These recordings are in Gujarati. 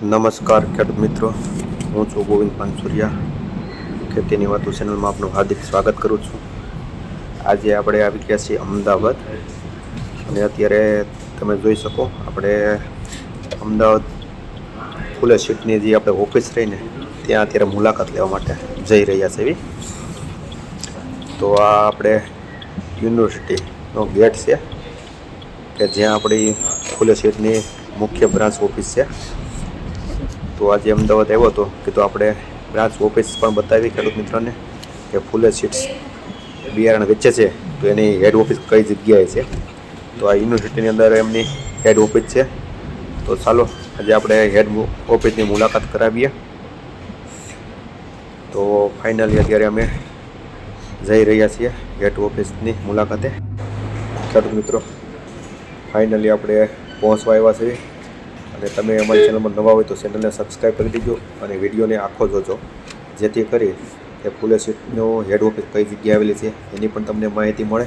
નમસ્કાર ખેડૂત મિત્રો. હું છું ગોવિંદ પાનસુરિયા ખેતીની વાતો ચેનલમાં આપનું હાર્દિક સ્વાગત કરું છું. આજે આપણે આવી ગયા છીએ અમદાવાદ અને અત્યારે તમે જોઈ શકો, આપણે અમદાવાદ ફૂલે સીટની જે આપણે ઓફિસ રહીને ત્યાં અત્યારે મુલાકાત લેવા માટે જઈ રહ્યા છે એવી તો આ આપણે યુનિવર્સિટીનો ગેટ છે, કે જ્યાં આપણી ફૂલે સીટની મુખ્ય બ્રાન્ચ ઓફિસ છે. તો આજે અમદાવાદ આવ્યો હતો કે તો આપણે બ્રાન્ચ ઓફિસ પણ બતાવી ખેડૂત મિત્રોને કે ફૂલે સીટ્સ બિયારણ વેચે છે, તો એની હેડ ઓફિસ કઈ જગ્યાએ છે? તો આ યુનિવર્સિટીની અંદર એમની હેડ ઓફિસ છે. તો ચાલો, આજે આપણે હેડ ઓફિસની મુલાકાત કરાવીએ. તો ફાઇનલી અત્યારે અમે જઈ રહ્યા છીએ હેડ ઓફિસની મુલાકાતે. ખેડૂત મિત્રો, ફાઇનલી આપણે પહોંચવા આવ્યા છીએ. અને તમે અમારી ચેનલમાં નવા હોય તો ચેનલને સબસ્ક્રાઈબ કરી દેજો અને વિડીયોને આખો જોજો. જેથી કરી કે ફૂલે સીટનો હેડ ઓફિસ કઈ જગ્યાએ આવેલી છે એની પણ તમને માહિતી મળે.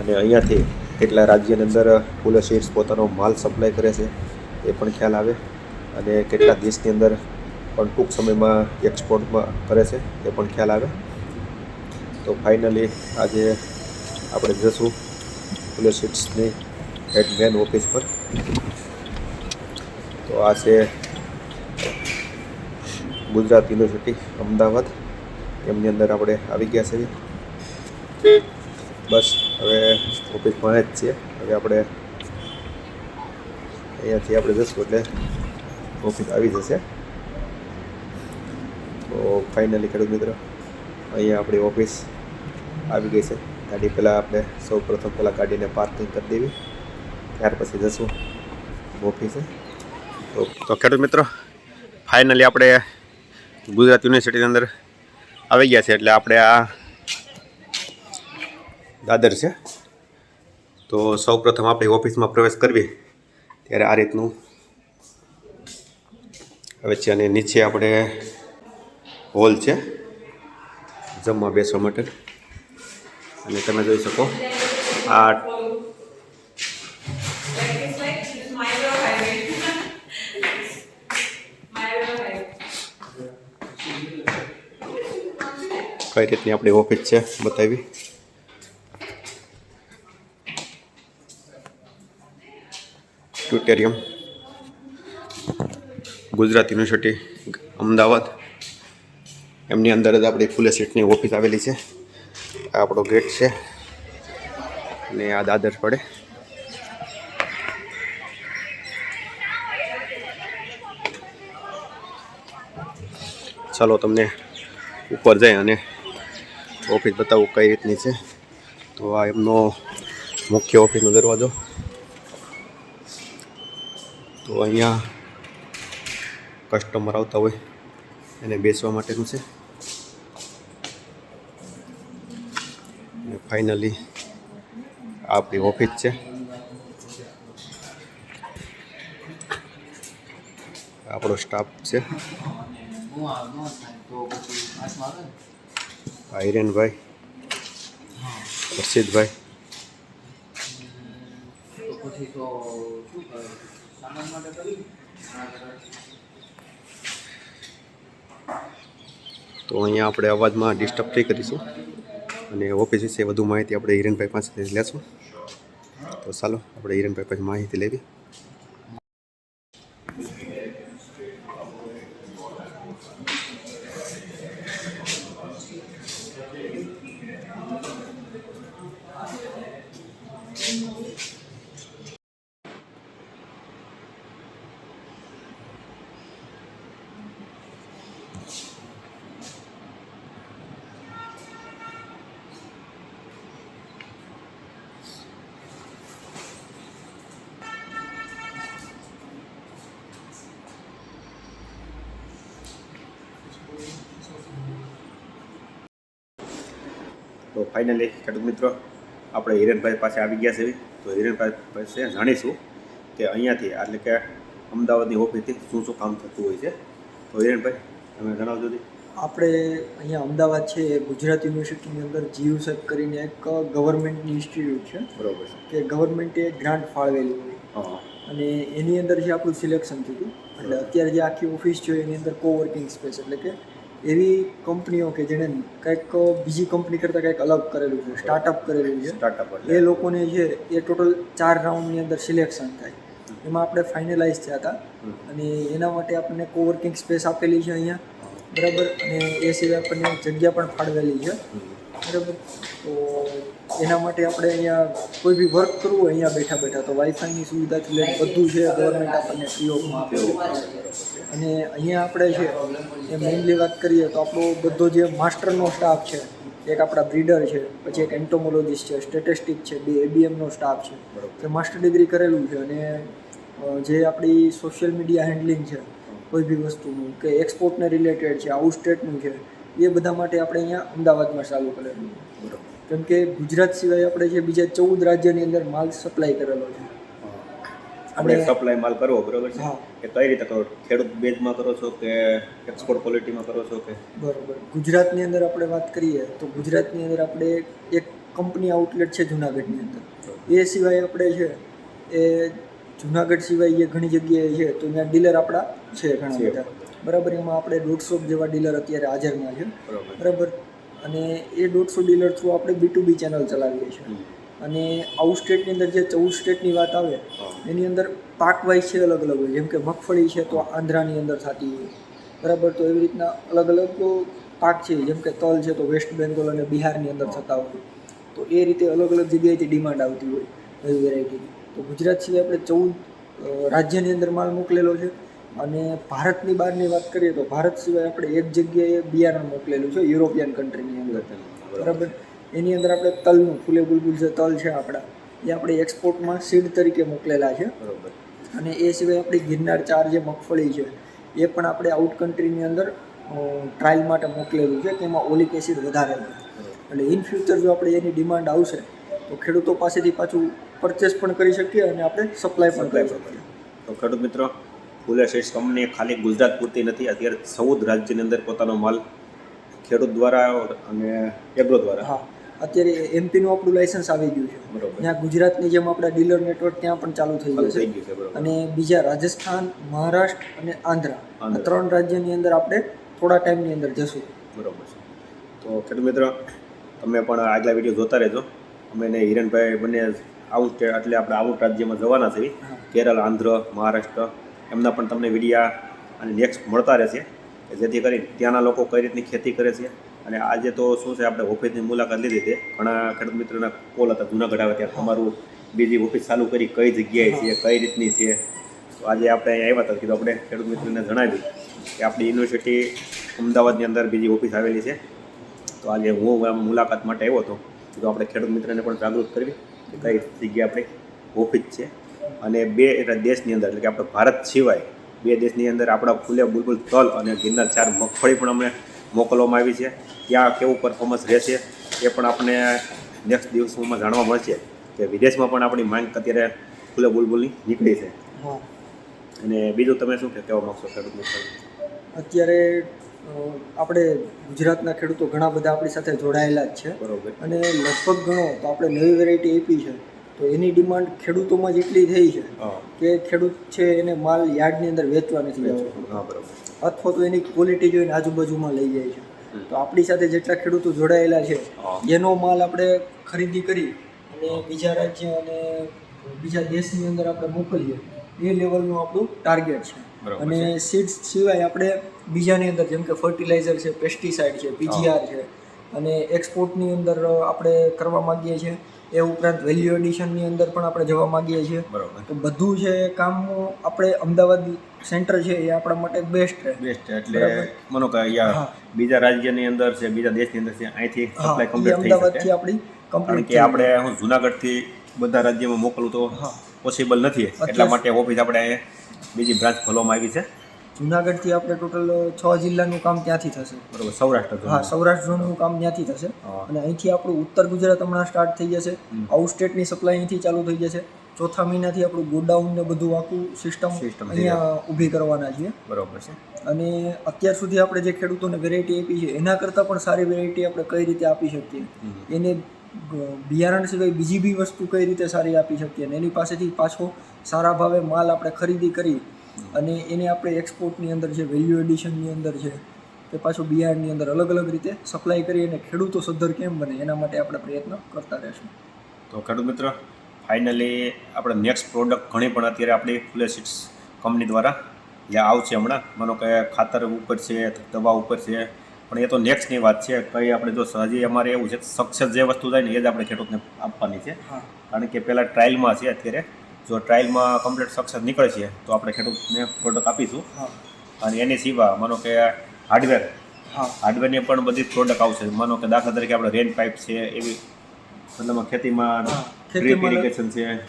અને અહીંયાથી કેટલા રાજ્યની અંદર ફૂલે સીટ્સ પોતાનો માલ સપ્લાય કરે છે એ પણ ખ્યાલ આવે. અને કેટલા દેશની અંદર પણ ટૂંક સમયમાં એક્સપોર્ટમાં કરે છે એ પણ ખ્યાલ આવે. તો ફાઇનલી આજે આપણે જશું ફૂલે સીટ્સની હેડ મેન ઓફિસ પર. તો આ છે ગુજરાત યુનિવર્સિટી, અમદાવાદ. એમની અંદર આપણે આવી ગયા છે બસ, હવે ઓફિસ ભણે જ છીએ. હવે આપણે અહીંયાથી આપણે જશું એટલે ઓફિસ આવી જશે. તો ફાઇનલી ખેડૂત મિત્ર, અહીંયા આપણી ઓફિસ આવી ગઈ છે. ગાડી પહેલાં આપણે સૌ પ્રથમ પહેલાં ગાડીને પાર્કિંગ કરી દેવી. ત્યાર પછી જશું ઓફિસે. તો ખેડૂત મિત્રો ફાઇનલી આપણે ગુજરાત યુનિવર્સિટીની અંદર આવી ગયા છે એટલે આપણે આ દાદર છે. તો સૌ પ્રથમ આપણી ઓફિસમાં પ્રવેશ કરવી, ત્યારે આ રીતનું હવે છે અને નીચે આપણે હોલ છે, જમવા બેસવા માટે. અને તમે જોઈ શકો, આ કઈ રીતની આપણી ઓફિસ છે, બતાવી. ટ્યુટેરિયમ. ગુજરાત યુનિવર્સિટી, અમદાવાદ. એમની અંદર જ આપણી ફૂલે સીટની ઓફિસ આવેલી છે. આ આપણો ગેટ છે. અને આ દાદર પડે. ચાલો તમને ઉપર જાય અને ઓફિસ બતાવું કઈ રીતની છે. તો આ એમનો મુખ્ય ઓફિસનો દરવાજો. તો અહીંયા કસ્ટમર આવતા હોય, એને બેસવા માટેનું છે. અને ફાઇનલી આપણી ઓફિસ છે. આપણો સ્ટાફ છે. આ હિરેનભાઈ હર્ષિતભાઈ. તો અહીંયા આપણે અવાજમાં ડિસ્ટર્બ થઈ કરીશું. અને ઓફિસ વિશે વધુ માહિતી આપણે હિરેનભાઈ પાસેથી લેશું. તો ચાલો, આપણે હિરેનભાઈ પાસે માહિતી લેવી. તો ફાઇનલી ખેડૂત મિત્રો આપણે હિરેનભાઈ પાસે આવી ગયા છે. તો હિરેનભાઈ પાસે જાણીશું કે અહીંયાથી એટલે કે અમદાવાદની ઓફિસથી શું શું કામ થતું હોય છે. તો હિરેનભાઈ તમે જણાવજો આપણે અહીંયા અમદાવાદ છે એ ગુજરાત યુનિવર્સિટીની અંદર જીયુ સેટ કરીને એક ગવર્મેન્ટની ઇન્સ્ટિટ્યૂટ છે. બરોબર. છે કે ગવર્મેન્ટે ગ્રાન્ટ ફાળવેલી હોય. અને એની અંદર જે આપણું સિલેક્શન થયું હતું એટલે અત્યારે જે આખી ઓફિસ છે એની અંદર કોવર્કિંગ સ્પેસ એટલે કે એવી કંપનીઓ કે જેણે કંઈક બીજી કંપની કરતાં કંઈક અલગ કરેલું છે સ્ટાર્ટઅપ કરેલું છે. સ્ટાર્ટઅપ એ લોકોને છે એ ટોટલ ચાર રાઉન્ડની અંદર સિલેક્શન થાય. એમાં આપણે ફાઇનલાઇઝ થયા હતા. અને એના માટે આપણને કોવર્કિંગ સ્પેસ આપેલી છે અહીંયા. બરાબર? અને એ સિવાય આપણને જગ્યા પણ ફાળવેલી છે. બરાબર? તો એના માટે આપણે અહીંયા કોઈ બી વર્ક કરવું હોય અહીંયા બેઠા બેઠા તો વાઈફાઈની સુવિધાથી લઈને બધું છે ગવર્મેન્ટ આપણને ફ્રી ઓફમાં આપેલું અને અહીંયા આપણે છે એ મેઇનલી વાત કરીએ તો આપણો બધો જે માસ્ટરનો સ્ટાફ છે એક આપણા બ્રીડર છે પછી એક એન્ટોમોલોજીસ્ટ છે સ્ટેટિસ્ટિક છે બે એબીએમનો સ્ટાફ છે જે માસ્ટર ડિગ્રી કરેલું છે અને જે આપણી સોશિયલ મીડિયા હેન્ડલિંગ છે કોઈ બી વસ્તુનું કે એક્સપોર્ટને રિલેટેડ છે આઉટ સ્ટેટનું છે એ બધા માટે આપણે અહીંયા અમદાવાદમાં ચાલુ કરેલું. છે બરોબર. કેમ કે ગુજરાત સિવાય આપણે જે બીજા ચૌદ રાજ્યની અંદર માલ સપ્લાય કરેલો છે. આપણે સપ્લાય માલ કરવો બરોબર છે. કે કઈ રીતે કરો? ખેડૂત બેઝમાં કરો છો કે એક્સપોર્ટ ક્વોલિટીમાં કરો છો કે? બરોબર. ગુજરાતની અંદર આપણે વાત કરીએ તો ગુજરાતની અંદર આપણે એક કંપની આઉટલેટ છે જુનાગઢની અંદર. એ સિવાય આપણે છે એ જુનાગઢ સિવાય એ ઘણી જગ્યાએ છે તો ત્યાં ડીલર આપણા છે ઘણા. બધા. બરાબર એમાં આપણે દોઢસો જેવા ડીલર અત્યારે હાજરમાં છે. બરોબર. બરાબર. અને એ દોઢસો ડીલર થ્રુ આપણે બી ટુ બી ચેનલ ચલાવીએ છીએ. અને આઉટ સ્ટેટની અંદર જે ચૌદ સ્ટેટની વાત આવે એની અંદર પાક વાઇઝ છે અલગ અલગ. હોય જેમ કે મગફળી છે તો આંધ્રાની અંદર થતી હોય. બરાબર? તો એવી રીતના અલગ અલગ પાક છે. જેમ કે તલ છે તો વેસ્ટ બેંગોલ અને બિહારની અંદર થતા હોય. તો એ રીતે અલગ અલગ જગ્યાએથી ડિમાન્ડ આવતી હોય. નવી વેરાયટીની તો ગુજરાત સિવાય આપણે ચૌદ રાજ્યની અંદર માલ મોકલેલો છે. અને ભારતની બહારની વાત કરીએ તો ભારત સિવાય આપણે એક જગ્યાએ બિયારણ મોકલેલું છે યુરોપિયન કન્ટ્રીની અંદર. બરાબર. એની અંદર આપણે તલનું ફૂલે બુલબુલ જે તલ છે આપણા એ આપણે એક્સપોર્ટમાં સીડ તરીકે મોકલેલા છે. બરાબર. અને એ સિવાય આપણી ગિરનાર ચાર જે મગફળી છે એ પણ આપણે આઉટ કન્ટ્રીની અંદર ટ્રાયલ માટે મોકલેલું છે કે એમાં ઓલિક એસિડ વધારે છે એટલે ઇન ફ્યુચર જો આપણે એની ડિમાન્ડ આવશે તો ખેડૂતો પાસેથી પાછું પરચેસ પણ કરી શકીએ અને આપણે સપ્લાય પણ કરી શકીએ. તો ખેડૂત મિત્રો ફૂલે સીડ્સ કંપની ખાલી ગુજરાત પૂરતી નથી. અત્યારે સૌદ રાજ્યની અંદર પોતાનો માલ ખેડૂત દ્વારા અને એગ્રો દ્વારા. હા. અત્યારે એમપીનું આપણું લાઇસન્સ આવી ગયું છે. બરોબર. ત્યાં ગુજરાતની જેમ આપણા ડીલર નેટવર્ક ત્યાં પણ ચાલુ થઈ ગયું છે. અને બીજા રાજસ્થાન મહારાષ્ટ્ર અને આંધ્રા. આ ત્રણ રાજ્યની અંદર આપણે થોડા ટાઈમની અંદર જશું. બરોબર છે. તો ખેડૂત મિત્ર તમે પણ આગલા વીડિયો જોતા રહેજો. અમે ને હિરણભાઈ બંને આઉટ એટલે આપણે આઉટ રાજ્યમાં જવાના છે કેરળ આંધ્ર મહારાષ્ટ્ર. એમના પણ તમને વિડીયા અને નેક્સ્ટ મળતા રહેશે. જેથી કરી ત્યાંના લોકો કઈ રીતની ખેતી કરે છે અને આજે તો શું છે, આપણે ઓફિસની મુલાકાત લીધી હતી. ઘણા ખેડૂત મિત્રોના કોલ હતા જુનાગઢ આવે ત્યારે તમારું બીજી ઓફિસ ચાલુ કરી કઈ જગ્યાએ છે, કઈ રીતની છે. તો આજે આપણે અહીંયા આવ્યા હતા, કીધું આપણે ખેડૂત મિત્રોને જણાવી કે આપણી યુનિવર્સિટી અમદાવાદની અંદર બીજી ઓફિસ આવેલી છે. તો આજે હું આમ મુલાકાત માટે આવ્યો હતો. તો આપણે ખેડૂત મિત્રને પણ જાગૃત કરવી કે કઈ જગ્યાએ આપણી ઓફિસ છે. અને બે એટલે દેશની અંદર એટલે કે આપણે ભારત સિવાય બે દેશની અંદર આપણા ફૂલે બુલબુલ તલ અને ગિરનાર ચાર મગફળી પણ અમને મોકલવામાં આવી છે. ત્યાં કેવું પરફોર્મન્સ રહેશે એ પણ આપણે નેક્સ્ટ દિવસોમાં જાણવા મળશે કે વિદેશમાં પણ આપણી માંગ અત્યારે ફૂલે બુલબુલની નીકળી છે. અને બીજું તમે શું કહેવા માગશો ખેડૂત મિત્રો? અત્યારે આપણે ગુજરાતના ખેડૂતો ઘણા બધા આપણી સાથે જોડાયેલા જ છે. બરોબર. અને લગભગ ઘણો તો આપણે નવી વેરાયટી આપી છે. તો એની ડિમાન્ડ ખેડૂતોમાં જ એટલી થઈ છે કે ખેડૂત છે એને માલ યાર્ડની અંદર વેચવા નથી અથવા તો એની ક્વોલિટી જોઈને આજુબાજુમાં લઈ જાય છે. તો આપણી સાથે જેટલા ખેડૂતો જોડાયેલા છે એનો માલ આપણે ખરીદી કરી અને બીજા રાજ્ય અને બીજા દેશની અંદર આપણે મોકલીએ એ લેવલનું આપણું ટાર્ગેટ છે. અને સીડ્સ સિવાય આપણે બીજાની અંદર જેમ કે ફર્ટિલાઇઝર છે પેસ્ટિસાઇડ છે પીજીઆર છે અને એક્સપોર્ટની અંદર આપણે કરવા માગીએ છીએ. એ ઉપરાંત વેલ્યુ એડિશનની અંદર પણ આપણે જવા માગીએ છીએ. બરોબર. તો બધું છે કામ આપણે અમદાવાદ સેન્ટર છે એ આપણા માટે બેસ્ટ રહે બેસ્ટ એટલે બરાબર. મનો કે અહીંયા બીજા રાજ્યની અંદર છે બીજા દેશની અંદર છે અહીંથી સપ્લાય કમ્પ્લીટ થઈ અમદાવાદથી શકે. આપણી કારણ કમ્પ્લીટ કે આપણે હું જુનાગઢથી બધા રાજ્યમાં મોકલું તો પોસિબલ નથી. એટલા માટે ઓફિસ આપણે બીજી બ્રાન્ચ ખોલવામાં આવી છે. જુનાગઢથી આપણે ટોટલ છ જિલ્લાનું કામ ત્યાંથી થશે. બરોબર સૌરાષ્ટ્ર હા સૌરાષ્ટ્ર ઝોનનું કામ ત્યાંથી થશે. અને અહીંથી આપણું ઉત્તર ગુજરાત હમણાં સ્ટાર્ટ થઈ જશે. આઉટ સ્ટેટની સપ્લાય અહીંથી ચાલુ થઈ જશે. ચોથા મહિનાથી આપણું ગોડાઉન ને બધું આખું સિસ્ટમ અહીંયા ઊભી કરવાના છીએ. બરોબર છે. અને અત્યાર સુધી આપણે જે ખેડૂતોને વેરાયટી આપી છે એના કરતાં પણ સારી વેરાયટી આપણે કઈ રીતે આપી શકીએ? એને બિયારણ સિવાય બીજી બી વસ્તુ કઈ રીતે સારી આપી શકીએ? અને એની પાસેથી પાછો સારા ભાવે માલ આપણે ખરીદી કરી અને એને આપણે એક્સપોર્ટની અંદર છે વેલ્યુ એડિશનની અંદર છે કે પાછું બિયારણની અંદર અલગ અલગ રીતે સપ્લાય કરી અને ખેડૂતો સદ્ધર કેમ બને એના માટે આપણે પ્રયત્ન કરતા રહેશું. તો ખેડૂત મિત્ર ફાઇનલી આપણે નેક્સ્ટ પ્રોડક્ટ ઘણી પણ અત્યારે આપણી ફૂલે સીડ્સ કંપની દ્વારા જે આવશે હમણાં માનો કે ખાતર ઉપર છે દવા ઉપર છે પણ એ તો નેક્સ્ટની વાત છે કંઈ આપણે જો હજી અમારે એવું છે સક્સેસ જે વસ્તુ થાય ને એ જ આપણે ખેડૂતને આપવાની છે. કારણ કે પહેલાં ટ્રાયલમાં છે અત્યારે જો ટ્રાયલમાં કમ્પ્લીટ સક્સેસ નીકળે છે તો આપણે ખેડૂતને પ્રોડક્ટ આપીશું. અને એની સિવાય માનો કે હાર્ડવેર હાર્ડવેરની પણ બધી પ્રોડક્ટ આવશે. માનો કે દાખલા તરીકે આપણે રેન પાઇપ છે એવી મતલબ ખેતીમાં ખેતીમાં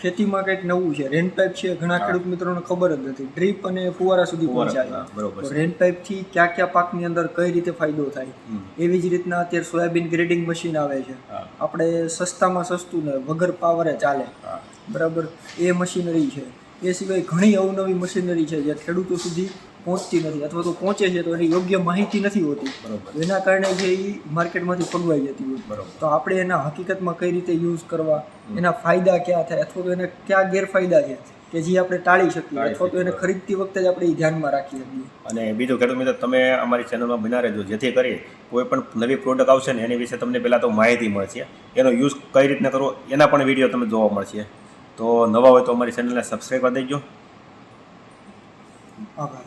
ખેતીમાં કંઈક નવું છે. રેન પાઇપ છે ઘણા ખેડૂત મિત્રોને ખબર જ નથી. ડ્રીપ અને ફુવારા સુધી પહોંચાય. બરોબર. રેન પાઇપથી કયા કયા પાકની અંદર કઈ રીતે ફાયદો થાય? એવી જ રીતના અત્યારે સોયાબીન ગ્રેડિંગ મશીન આવે છે. આપણે સસ્તામાં સસ્તું ને વગર પાવરે ચાલે. બરાબર? એ મશીનરી છે. એ સિવાય ઘણી અવનવી મશીનરી છે જે ખેડૂતો સુધી પહોંચતી નથી અથવા તો પહોંચે છે તો એની યોગ્ય માહિતી નથી હોતી. બરોબર. એના કારણે જે એ માર્કેટમાંથી ફગવાઈ જતી હોય. બરોબર. તો આપણે એના હકીકતમાં કઈ રીતે યુઝ કરવા એના ફાયદા ક્યાં થાય અથવા તો એને ક્યાં ગેરફાયદા છે કે જે આપણે ટાળી શકીએ અથવા તો એને ખરીદતી વખતે જ આપણે ધ્યાનમાં રાખી શકીએ અને બીજું ખેડૂત મિત્ર તમે અમારી ચેનલમાં બના રહેજો. જેથી કરી કોઈ પણ નવી પ્રોડક્ટ આવશે ને એની વિશે તમને પહેલાં તો માહિતી મળશે. એનો યુઝ કઈ રીતના કરવો એના પણ વીડિયો તમને જોવા મળશે. તો નવા હોય તો અમારી ચેનલને સબસ્ક્રાઈબ કરી દેજો. આભાર.